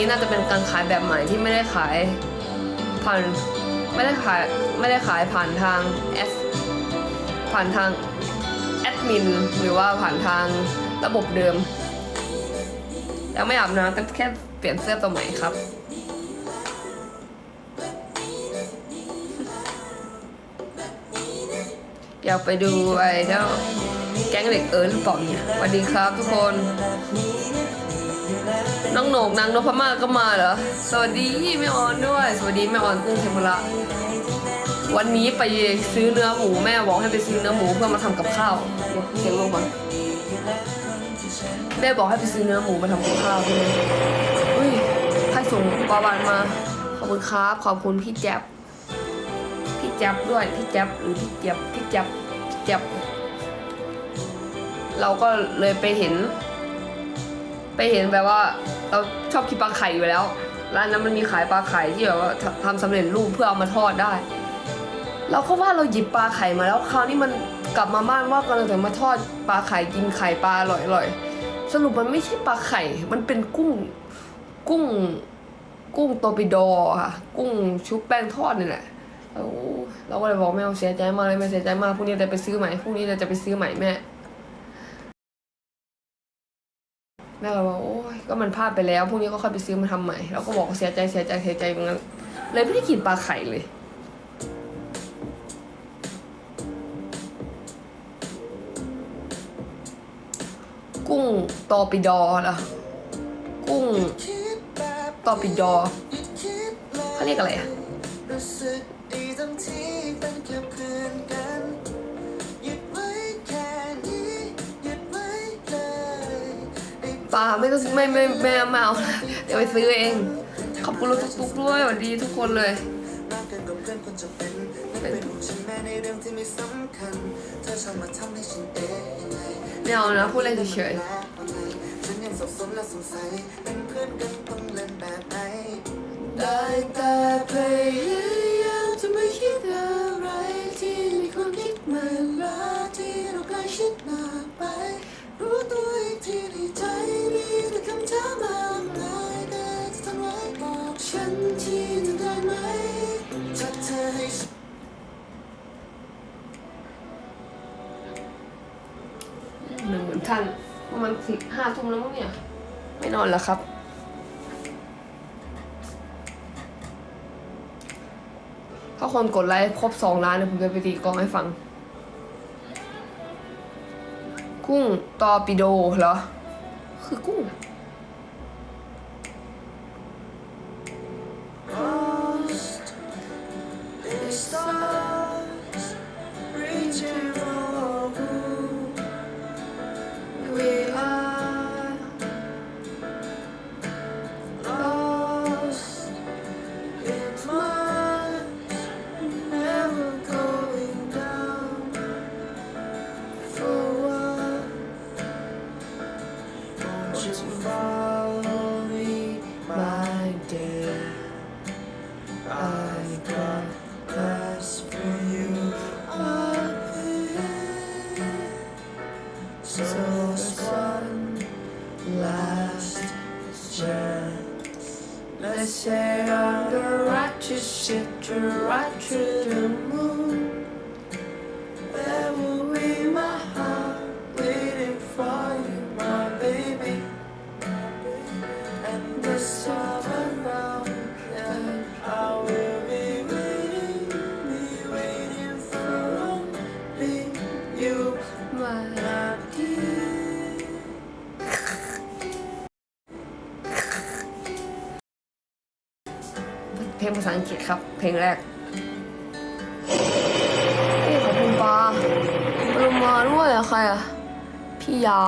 นี่น่าจะเป็นการขายแบบใหม่ที่ไม่ได้ขายผ่านไม่ได้ขายไม่ได้ขายผ่านทางแอสผ่านทางแอดมินหรือว่าผ่านทางระบบเดิมยังไม่อาบน้ำกันแค่เปลี่ยนเสื้อตัวใหม่ครับอยากไปดูไอ้เจ้าแก๊งเด็กเอิร์นหรือเปล่าเนี่ยสวัสดีครับทุกคน น้องโหนกนางนพมาก็มาเหรอ สวัสดีแม่ออนด้วย สวัสดีแม่ออนกุ้งเทมปุระวันนี้ไปซื้อเนื้อหมูแม่บอกให้ไปซื้อเนื้อหมูเพื่อมาทำกับข้าวเสียงลงมาแม่บอกให้ไปซื้อเนื้อหมูมาทำกับข้าวใช่ไหมอุ้ยใครส่งปลาวานมา ขอบคุณครับ ขอบคุณพี่แจ๊บพี่แจ๊บด้วย พี่แจ๊บหรือพี่แจ๊บพี่แจ๊บพี่แจ๊บเราก็เลยไปเห็น ไปเห็นแบบว่าเราชอบกินปลาไข่อยู่แล้ว ร้านนั้นมันมีขายปลาไข่ที่แบบว่าทำสำเร็จรูปเพื่อเอามาทอดได้ เราก็ว่าเราหยิบปลาไข่มาแล้วคราวนี้มันกลับมาบ้านว่ากำลังจะมาทอดปลาไข่กินไข่ปลาอร่อยอร่อยสรุปมันไม่ใช่ปลาไข่ มันเป็นกุ้งกุ้ง กุ้งโตปิโดค่ะ กุ้งชุบแป้งทอดนี่แหละแล้วเราก็เลยบอกแม่เอาเสียใจมากเลยแม่เสียใจมากพรุ่งนี้จะไปซื้อใหม่พรุ่งนี้เราจะไปซื้อใหม่แม่ ม่ก็บอกโอ้ยก็มันพลาดไปแล้วพรุ่งนี้ก็ค่อยไปซื้อมาทำใหม่เราก็บอกเสียใจเสียใจเสียใจเหมือนกันเลยไม่ได้กินปลาไข่เลยกุ้งตอปิดอเหรอกุ้งตอปิดอเขาเรียกอะไรอะ ปลาไม่ต้องไม่ไม่ไม่ไม่เอาเดี๋ยวไปซื้อเอง ขอบคุณรถตุ๊กๆด้วยสวัสดีทุกคนเลยรักกันกับเพื่อนคนจะเป็นไม่เอาทำให้ฉันะพูดเล่นเฉยฉันยังสับสนและสงสัยเพื่อนกันต้อง ท่านประมาณสี่ห้าทุ่มแล้วมั้งเนี่ย ไม่นอนแล้วครับ ถ้าคนกดไลค์ครบสองล้านเนี่ยผมจะไปตีกองให้ฟัง กุ้งตอปิโดเหรอ คือกุ้ง right rapture. ลงภาษาอังกฤษครับ เพลงแรกพี่ขอบคุณปาปลงมาด้วยอะใครอะพี่ยา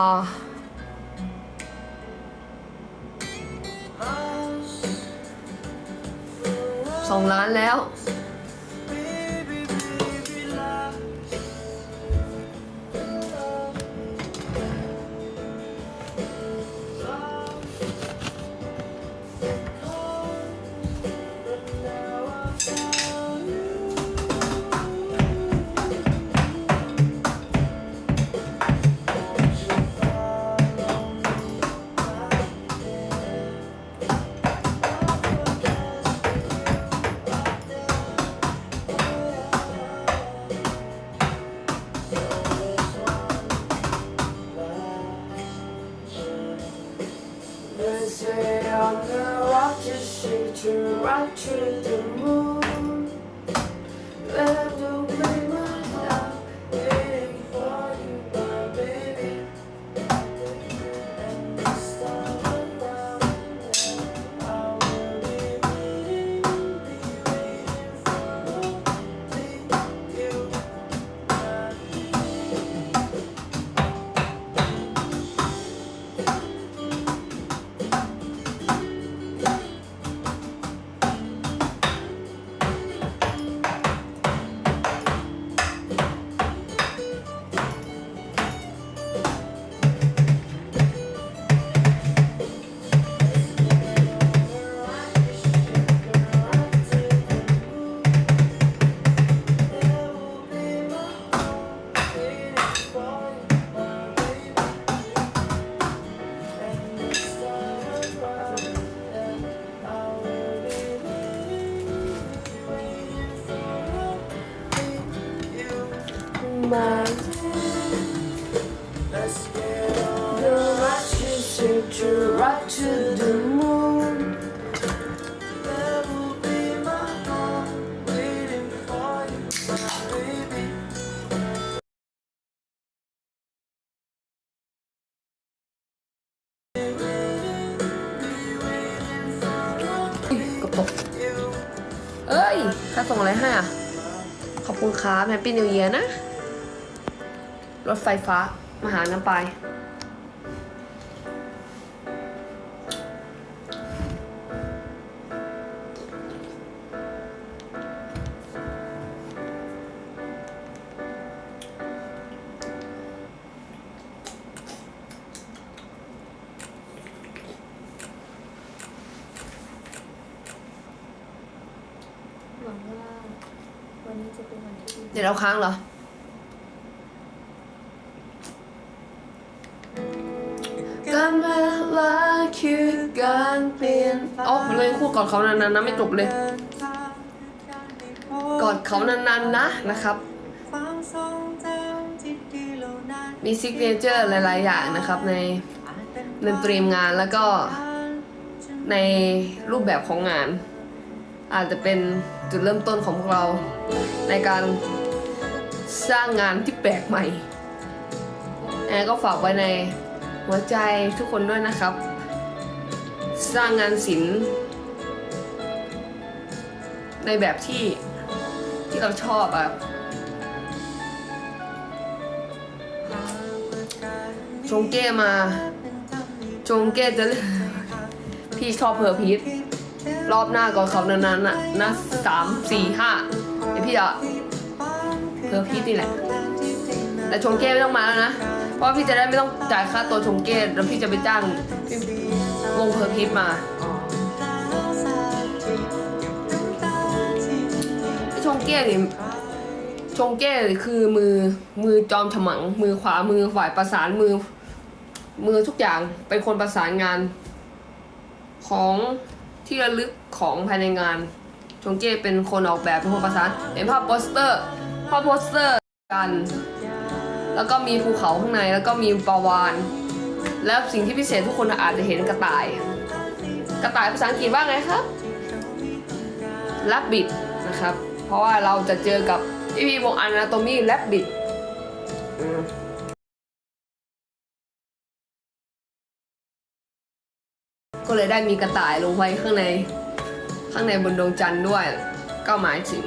สองล้านแล้ว Thursday on the rock to shake to rock to the moon. งอะไรให้อะ ขอบคุณครับแฮปปี้นิวเยียนะ รถไฟฟ้า มาหาน้ำไป ดีเดี๋ยวเราค้างเหรอ การเวลาคือการเปลี่ยนอ๋อเลยคู่กอดเขานานๆนะไม่จบเลย กอดเขานานๆนะนะครับความทรงจำที่ดีเหล่านั้นมีซิกเนเจอร์หลายๆอย่างนะครับในอาจเป็นในเตรียมงานแล้วก็ในรูปแบบของงาน อาจจะเป็นจุดเริ่มต้นของพวกเราในการ สร้างงานที่แปลกใหม่แอร์ก็ฝากไว้ในหัวใจทุกคนด้วยนะครับ สร้างงานศิลป์ในแบบที่ที่เราชอบอะชงเก้มา จงเกตจะพี่ชอบเพอร์พีทรอบหน้าก่อนเขานานๆน่ะนะสามสี่ห้าเดี๋ยวพี่จะ เพอร์พีทนี่แหละ แต่ชงเก้ไม่ต้องมาแล้วนะ เพราะพี่จะได้ไม่ต้องจ่ายค่าตัวชงเก้แล้วพี่จะไปจ้างวงเพอร์พีทมาชงเก้นี่ชงเก้คือมือมือจอมฉมัง มือขวามือฝ่ายประสานมือ มือทุกอย่างเป็นคนประสานงาน ของที่ระลึกของภายในงาน ชงเก้เป็นคนออกแบบเป็นคนประสานเห็นภาพโปสเตอร์ ภาพโปสเตอร์กัน แล้วก็มีภูเขาข้างในแล้วก็มีปลาวาน แล้วสิ่งที่พิเศษทุกคนอาจจะเห็นกระต่าย กระต่ายภาษาอังกฤษว่าไงครับแลบบิดนะครับ เพราะว่าเราจะเจอกับพี่พีวงอนาโตมีแลบบิดก็เลยได้มีกระต่ายลงไว้ข้างใน ข้างในบนดวงจันทร์ด้วย ก็หมายถึง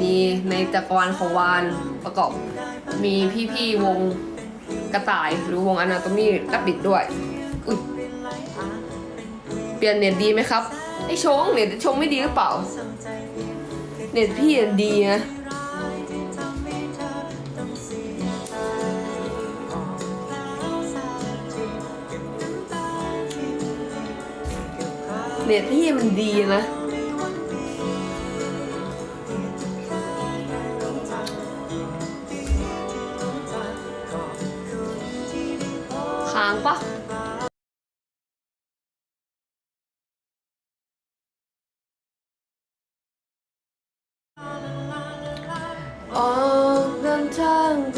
มีในจักรวาลของวานประกอบ มีพี่ๆวงกระต่ายหรือวงอนาโตมีรับบิดด้วยอุ๊ยเปลี่ยนเน็ตดีไหมครับไอชงเน็ตชงไม่ดีหรือเปล่า เน็ตพี่ดีนะเน็ตพี่มันดีนะ ค้างปะออกเดินทาง